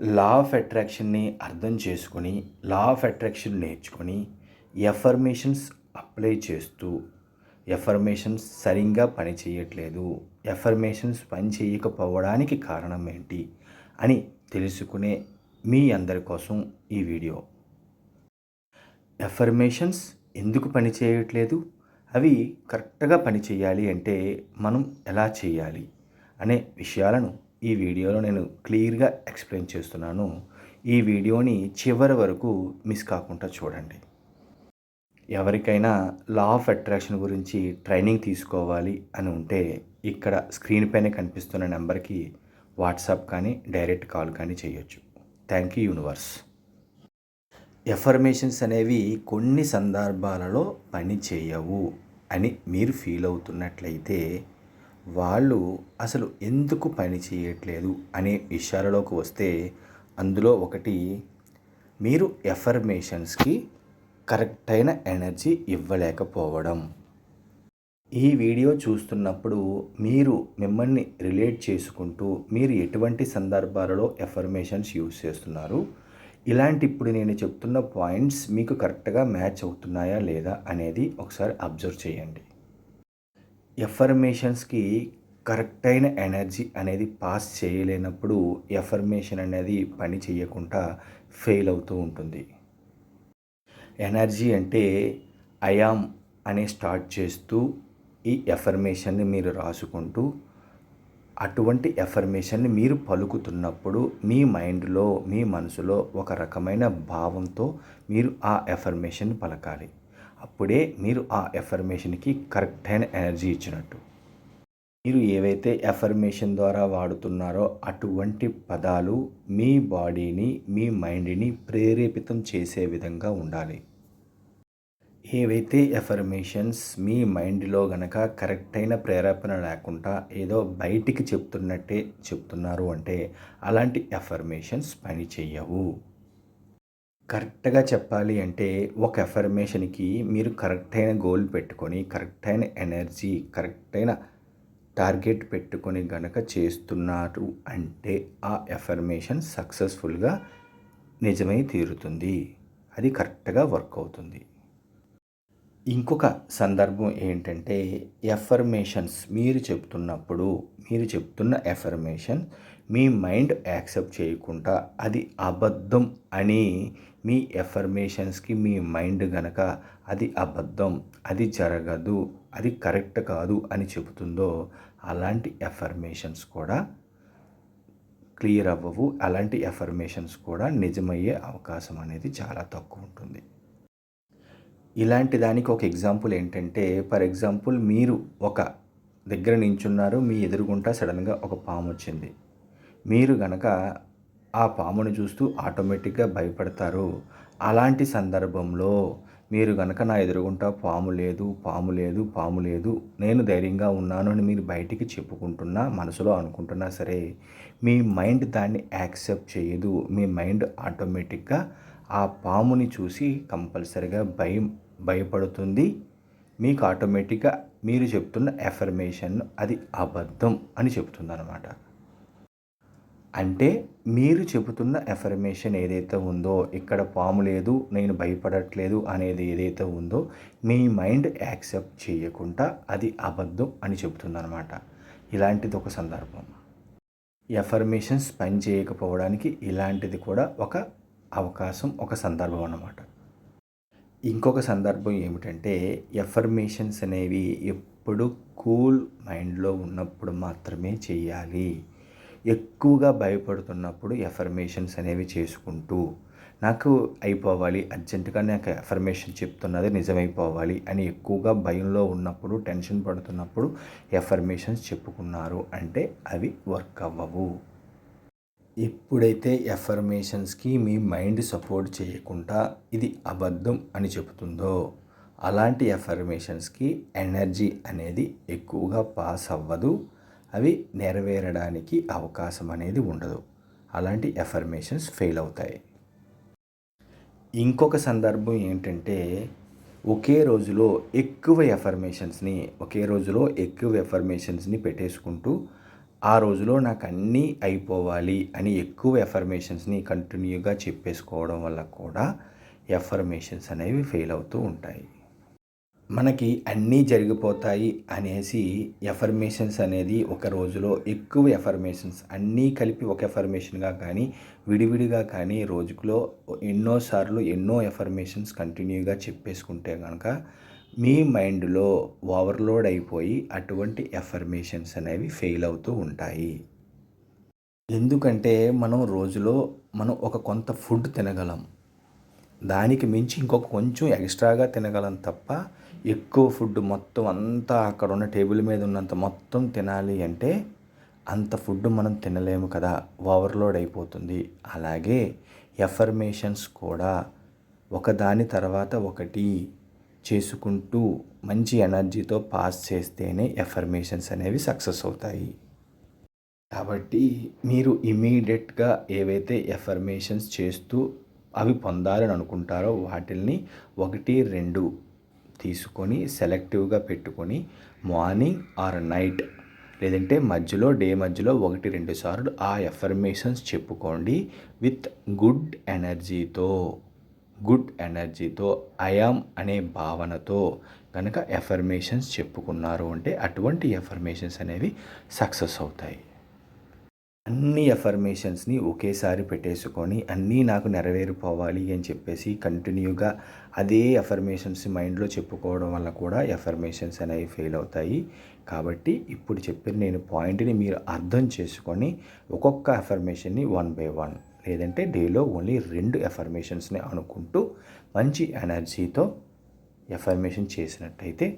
Law of అట్రాక్షన్ని అర్థం చేసుకొని లా ఆఫ్ అట్రాక్షన్ నేర్చుకొని ఎఫర్మేషన్స్ అప్లై చేస్తూ ఎఫర్మేషన్స్ సరిగ్గా పని చేయట్లేదు ఎఫర్మేషన్స్ పని చేయకపోవడానికి కారణం ఏంటి అని తెలుసుకునే మీ అందరి కోసం ఈ వీడియో. ఎఫర్మేషన్స్ ఎందుకు పని చేయట్లేదు? అవి కరెక్ట్గా పని చేయాలి అంటే మనం ఎలా చేయాలి? అనే విషయాలను ఈ వీడియోలో నేను క్లియర్గా ఎక్స్ప్లెయిన్ చేస్తున్నాను. ఈ వీడియోని చివరి వరకు మిస్ కాకుండా చూడండి. ఎవరికైనా లా ఆఫ్ అట్రాక్షన్ గురించి ట్రైనింగ్ తీసుకోవాలి అని ఉంటే ఇక్కడ స్క్రీన్ పైన కనిపిస్తున్న నెంబర్కి వాట్సాప్ కానీ డైరెక్ట్ కాల్ కానీ చేయొచ్చు. Thank you universe. ఎఫర్మేషన్స్ అనేవి కొన్ని సందర్భాలలో పని చేయవు అని మీరు ఫీల్ అవుతున్నట్లయితే వాళ్ళు అసలు ఎందుకు పని చేయట్లేదు అనే విషయాలలోకి వస్తే అందులో ఒకటి మీరు ఎఫర్మేషన్స్కి కరెక్ట్ అయిన ఎనర్జీ ఇవ్వలేకపోవడం. ఈ వీడియో చూస్తున్నప్పుడు మీరు మిమ్మల్ని రిలేట్ చేసుకుంటూ మీరు ఎటువంటి సందర్భాలలో ఎఫర్మేషన్స్ యూజ్ చేస్తున్నారు? ఇలాంటి ఇప్పుడు నేను చెప్తున్న పాయింట్స్ మీకు కరెక్ట్గా మ్యాచ్ అవుతున్నాయా లేదా అనేది ఒకసారి అబ్జర్వ్ చేయండి. ఎఫర్మేషన్స్కి కరెక్ట్ అయిన ఎనర్జీ అనేది పాస్ చేయలేనప్పుడు ఎఫర్మేషన్ అనేది పని చేయకుండా ఫెయిల్ అవుతూ ఉంటుంది. ఎనర్జీ అంటే ఐయామ్ అనే స్టార్ట్ చేస్తూ ఈ ఎఫర్మేషన్ని మీరు రాసుకుంటూ అటువంటి ఎఫర్మేషన్ని మీరు పలుకుతున్నప్పుడు మీ మైండ్లో మీ మనసులో ఒక రకమైన భావంతో మీరు ఆ ఎఫర్మేషన్ పలకాలి. అప్పుడే మీరు ఆ ఎఫర్మేషన్కి కరెక్ట్ అయిన ఎనర్జీ ఇచ్చినట్టు. మీరు ఏవైతే ఎఫర్మేషన్ ద్వారా వాడుతున్నారో అటువంటి పదాలు మీ బాడీని మీ మైండ్ని ప్రేరేపితం చేసే విధంగా ఉండాలి. ఏవైతే ఎఫర్మేషన్స్ మీ మైండ్లో గనక కరెక్ట్ అయిన ప్రేరేపణ లేకుండా ఏదో బయటికి చెప్తున్నట్టే చెప్తున్నారు అంటే అలాంటి ఎఫర్మేషన్స్ పని చెయ్యవు. కరెక్ట్గా చెప్పాలి అంటే ఒక ఎఫర్మేషన్కి మీరు కరెక్ట్ అయిన గోల్ పెట్టుకొని కరెక్ట్ అయిన ఎనర్జీ కరెక్ట్ అయిన టార్గెట్ పెట్టుకొని గనక చేస్తున్నారు అంటే ఆ ఎఫర్మేషన్ సక్సెస్ఫుల్గా నిజమై తీరుతుంది. అది కరెక్ట్గా వర్క్ అవుతుంది. ఇంకొక సందర్భం ఏంటంటే ఎఫర్మేషన్స్ మీరు చెప్తున్నప్పుడు మీరు చెప్తున్న ఎఫర్మేషన్ మీ మైండ్ యాక్సెప్ట్ చేయకుండా అది అబద్ధం అని మీ ఎఫర్మేషన్స్కి మీ మైండ్ గనక అది అబద్ధం అది జరగదు అది కరెక్ట్ కాదు అని చెబుతుందో అలాంటి ఎఫర్మేషన్స్ కూడా క్లియర్ అవ్వవు. అలాంటి ఎఫర్మేషన్స్ కూడా నిజమయ్యే అవకాశం అనేది చాలా తక్కువ ఉంటుంది. ఇలాంటి దానికి ఒక ఎగ్జాంపుల్ ఏంటంటే ఫర్ ఎగ్జాంపుల్ మీరు ఒక దగ్గర నించున్నారు మీ ఎదురుగుంటా సడన్గా ఒక పాము వచ్చింది. మీరు గనక ఆ పామును చూస్తూ ఆటోమేటిక్గా భయపడతారు. అలాంటి సందర్భంలో మీరు గనక నా ఎదురుగుంటా పాము లేదు పాము లేదు పాము లేదు నేను ధైర్యంగా ఉన్నాను అని మీరు బయటికి చెప్పుకుంటున్నా మనసులో అనుకుంటున్నా సరే మీ మైండ్ దాన్ని యాక్సెప్ట్ చేయదు. మీ మైండ్ ఆటోమేటిక్గా ఆ పాముని చూసి కంపల్సరిగా భయం భయపడుతుంది. మీకు ఆటోమేటిక్గా మీరు చెప్తున్న ఎఫర్మేషన్ అది అబద్ధం అని చెప్తుంది అనమాట అంటే మీరు చెబుతున్న ఎఫర్మేషన్ ఏదైతే ఉందో ఇక్కడ పాము లేదు నేను భయపడట్లేదు అనేది ఏదైతే ఉందో మీ మైండ్ యాక్సెప్ట్ చేయకుండా అది అబద్ధం అని చెబుతుందనమాట ఇలాంటిది ఒక సందర్భం. ఎఫర్మేషన్స్ పని చేయకపోవడానికి ఇలాంటిది కూడా ఒక అవకాశం ఒక సందర్భం అన్నమాట. ఇంకొక సందర్భం ఏమిటంటే ఎఫర్మేషన్స్ అనేవి ఎప్పుడు కూల్ మైండ్లో ఉన్నప్పుడు మాత్రమే చేయాలి. ఎక్కువగా భయపడుతున్నప్పుడు ఎఫర్మేషన్స్ అనేవి చేసుకుంటూ నాకు అయిపోవాలి అర్జెంటుగా నాకు ఎఫర్మేషన్ చెప్తున్నది నిజమైపోవాలి అని ఎక్కువగా భయంలో ఉన్నప్పుడు టెన్షన్ పడుతున్నప్పుడు ఎఫర్మేషన్స్ చెప్పుకున్నారు అంటే అవి వర్క్ అవ్వవు. ఎప్పుడైతే ఎఫర్మేషన్స్కి మీ మైండ్ సపోర్ట్ చేయకుండా ఇది అబద్ధం అని చెబుతుందో అలాంటి ఎఫర్మేషన్స్కి ఎనర్జీ అనేది ఎక్కువగా పాస్ అవ్వదు. అవి నెరవేరడానికి అవకాశం అనేది ఉండదు. అలాంటి ఎఫర్మేషన్స్ ఫెయిల్ అవుతాయి. ఇంకొక సందర్భం ఏంటంటే ఒకే రోజులో ఎక్కువ ఎఫర్మేషన్స్ని ఒకే రోజులో ఎక్కువ ఎఫర్మేషన్స్ని పెట్టేసుకుంటూ ఆ రోజులో నాకు అన్నీ అయిపోవాలి అని ఎక్కువ ఎఫర్మేషన్స్ని కంటిన్యూగా చెప్పేసుకోవడం వల్ల కూడా ఎఫర్మేషన్స్ అనేవి ఫెయిల్ అవుతూ ఉంటాయి. మనకి అన్నీ జరిగిపోతాయి అనేసి ఎఫర్మేషన్స్ అనేది ఒక రోజులో ఎక్కువ ఎఫర్మేషన్స్ అన్నీ కలిపి ఒక ఎఫర్మేషన్గా కానీ విడివిడిగా కానీ రోజులో ఎన్నోసార్లు ఎన్నో ఎఫర్మేషన్స్ కంటిన్యూగా చెప్పేసుకుంటే కనుక మీ మైండ్లో ఓవర్లోడ్ అయిపోయి అటువంటి ఎఫర్మేషన్స్ అనేవి ఫెయిల్ అవుతూ ఉంటాయి. ఎందుకంటే మనం రోజులో మనం ఒక కొంత ఫుడ్ తినగలం. దానికి మించి ఇంకొక కొంచెం ఎక్స్ట్రాగా తినగలం తప్ప ఎక్కువ ఫుడ్ మొత్తం అంతా అక్కడ ఉన్న టేబుల్ మీద ఉన్నంత మొత్తం తినాలి అంటే అంత ఫుడ్ మనం తినలేము కదా ఓవర్లోడ్ అయిపోతుంది. అలాగే ఎఫర్మేషన్స్ కూడా ఒకదాని తర్వాత ఒకటి చేసుకుంటూ మంచి ఎనర్జీతో పాస్ చేస్తేనే ఎఫర్మేషన్స్ అనేవి సక్సెస్ అవుతాయి. కాబట్టి మీరు ఇమీడియట్గా ఏవైతే ఎఫర్మేషన్స్ చేస్తూ అవి పొందాలని అనుకుంటారో వాటిల్ని ఒకటి రెండు తీసుకొని సెలెక్టివ్గా పెట్టుకొని మార్నింగ్ ఆర్ నైట్ లేదంటే మధ్యలో డే మధ్యలో ఒకటి రెండు సార్లు ఆ ఎఫర్మేషన్స్ చెప్పుకోండి విత్ గుడ్ ఎనర్జీతో. గుడ్ ఎనర్జీతో. ఐఆమ్ అనే భావనతో కనుక ఎఫర్మేషన్స్ చెప్పుకున్నారు అంటే అటువంటి ఎఫర్మేషన్స్ అనేవి సక్సెస్ అవుతాయి. అన్ని ఎఫర్మేషన్స్ని ఒకేసారి పెట్టేసుకొని అన్నీ నాకు నెరవేరిపోవాలి అని చెప్పేసి కంటిన్యూగా అదే అఫర్మేషన్స్ మైండ్లో చెప్పుకోవడం వల్ల కూడా ఎఫర్మేషన్స్ అనేవి ఫెయిల్ అవుతాయి. కాబట్టి ఇప్పుడు చెప్పిన నేను పాయింట్ని మీరు అర్థం చేసుకొని ఒక్కొక్క ఎఫర్మేషన్ని వన్ బై వన్ లేదంటే డేలో ఓన్లీ రెండు ఎఫర్మేషన్స్ని అనుకుంటూ మంచి ఎనర్జీతో ఎఫర్మేషన్ చేసినట్టయితే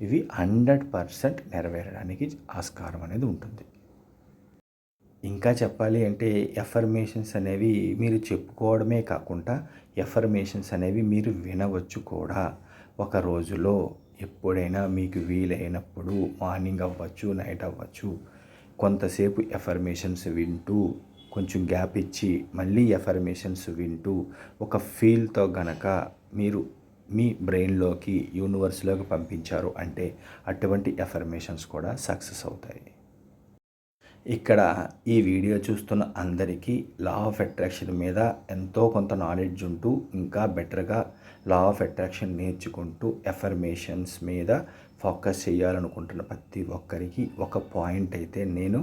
ఇవి హండ్రెడ్ పర్సెంట్ నెరవేరడానికి ఆస్కారం అనేది ఉంటుంది. ఇంకా చెప్పాలి అంటే ఎఫర్మేషన్స్ అనేవి మీరు చెప్పుకోవడమే కాకుండా ఎఫర్మేషన్స్ అనేవి మీరు వినవచ్చు కూడా. ఒక రోజులో ఎప్పుడైనా మీకు వీలైనప్పుడు మార్నింగ్ అవ్వచ్చు నైట్ అవ్వచ్చు కొంతసేపు ఎఫర్మేషన్స్ వింటూ కొంచెం గ్యాప్ ఇచ్చి మళ్ళీ ఎఫర్మేషన్స్ వింటూ ఒక ఫీల్తో గనక మీరు మీ బ్రెయిన్లోకి యూనివర్స్లోకి పంపించారు అంటే అటువంటి ఎఫర్మేషన్స్ కూడా సక్సెస్ అవుతాయి. ఇక్కడ ఈ వీడియో చూస్తున్న అందరికీ లా ఆఫ్ అట్రాక్షన్ మీద ఎంతో కొంత నాలెడ్జ్ ఉంటూ ఇంకా బెటర్గా లా ఆఫ్ అట్రాక్షన్ నేర్చుకుంటూ ఎఫర్మేషన్స్ మీద ఫోకస్ చేయాలనుకుంటున్న ప్రతి ఒక్కరికి ఒక పాయింట్ అయితే నేను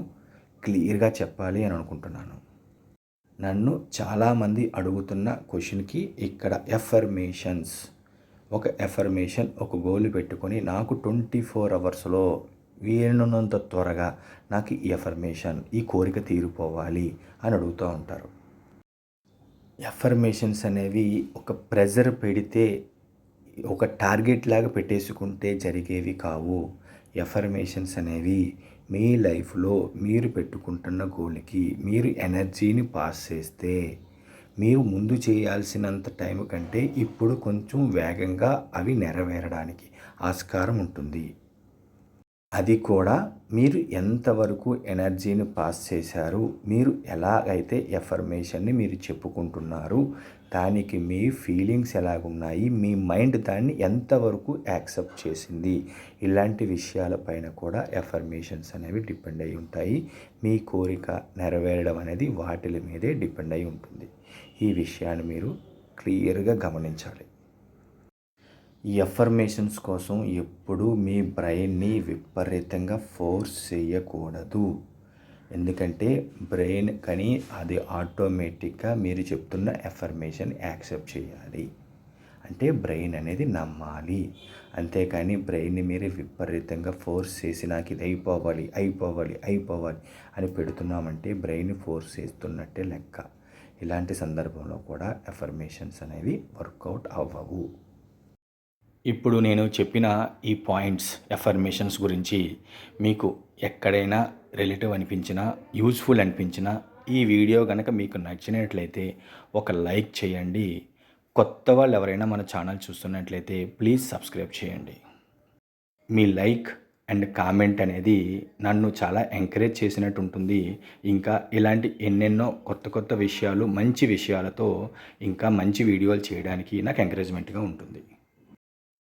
క్లియర్గా చెప్పాలి అని అనుకుంటున్నాను. నన్ను చాలామంది అడుగుతున్న క్వశ్చన్కి ఇక్కడ ఎఫర్మేషన్స్ ఒక ఎఫర్మేషన్ ఒక గోల్ పెట్టుకొని నాకు ట్వంటీ ఫోర్ అవర్స్లో వీలైనంత త్వరగా నాకు ఈ ఎఫర్మేషన్ ఈ కోరిక తీరిపోవాలి అని అడుగుతూ ఉంటారు. ఎఫర్మేషన్స్ అనేవి ఒక ప్రెజర్ పెడితే ఒక టార్గెట్ లాగా పెట్టేసుకుంటే జరిగేవి కావు. ఎఫర్మేషన్స్ అనేవి మీ లైఫ్లో మీరు పెట్టుకుంటున్న గోల్కి మీరు ఎనర్జీని పాస్ చేస్తే మీరు ముందు చేయాల్సినంత టైం కంటే ఇప్పుడు కొంచెం వేగంగా అవి నెరవేరడానికి ఆస్కారం ఉంటుంది. అది కూడా మీరు ఎంతవరకు ఎనర్జీని పాస్ చేశారు మీరు ఎలాగైతే ఎఫర్మేషన్ని మీరు చెప్పుకుంటున్నారు దానికి మీ ఫీలింగ్స్ ఎలాగున్నాయి మీ మైండ్ దాన్ని ఎంతవరకు యాక్సెప్ట్ చేసింది ఇలాంటి విషయాలపైన కూడా ఎఫర్మేషన్స్ అనేవి డిపెండ్ అయి ఉంటాయి. మీ కోరిక నెరవేరడం అనేది వాటి మీదే డిపెండ్ అయి ఉంటుంది. ఈ విషయాన్ని మీరు క్లియర్గా గమనించాలి. ఈ ఎఫర్మేషన్స్ కోసం ఎప్పుడూ మీ బ్రెయిన్ని విపరీతంగా ఫోర్స్ చేయకూడదు. ఎందుకంటే బ్రెయిన్ కానీ అది ఆటోమేటిక్గా మీరు చెప్తున్న ఎఫర్మేషన్ యాక్సెప్ట్ చేయాలి. అంటే బ్రెయిన్ అనేది నమ్మాలి. అంతేకాని బ్రెయిన్ని మీరు విపరీతంగా ఫోర్స్ చేసి నాకు ఇది అయిపోవాలి అయిపోవాలి అయిపోవాలి అని పెడుతున్నామంటే బ్రెయిన్ ఫోర్స్ చేస్తున్నట్టే లెక్క. ఇలాంటి సందర్భంలో కూడా ఎఫర్మేషన్స్ అనేవి వర్కౌట్ అవ్వవు. ఇప్పుడు నేను చెప్పిన ఈ పాయింట్స్ ఎఫర్మేషన్స్ గురించి మీకు ఎక్కడైనా రిలేటివ్ అనిపించినా యూజ్ఫుల్ అనిపించినా ఈ వీడియో కనుక మీకు నచ్చినట్లయితే ఒక లైక్ చేయండి. కొత్త వాళ్ళు ఎవరైనా మన ఛానల్ చూస్తున్నట్లయితే ప్లీజ్ సబ్స్క్రైబ్ చేయండి. మీ లైక్ అండ్ కామెంట్ అనేది నన్ను చాలా ఎంకరేజ్ చేసినట్టు ఉంటుంది. ఇంకా ఇలాంటి ఎన్నెన్నో కొత్త కొత్త విషయాలు మంచి విషయాలతో ఇంకా మంచి వీడియోలు చేయడానికి నాకు ఎంకరేజ్మెంట్గా ఉంటుంది.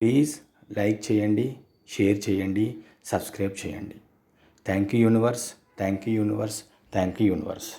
ప్లీజ్ లైక్ చేయండి షేర్ చేయండి సబ్స్క్రైబ్ చేయండి. Thank you universe thank you universe thank you universe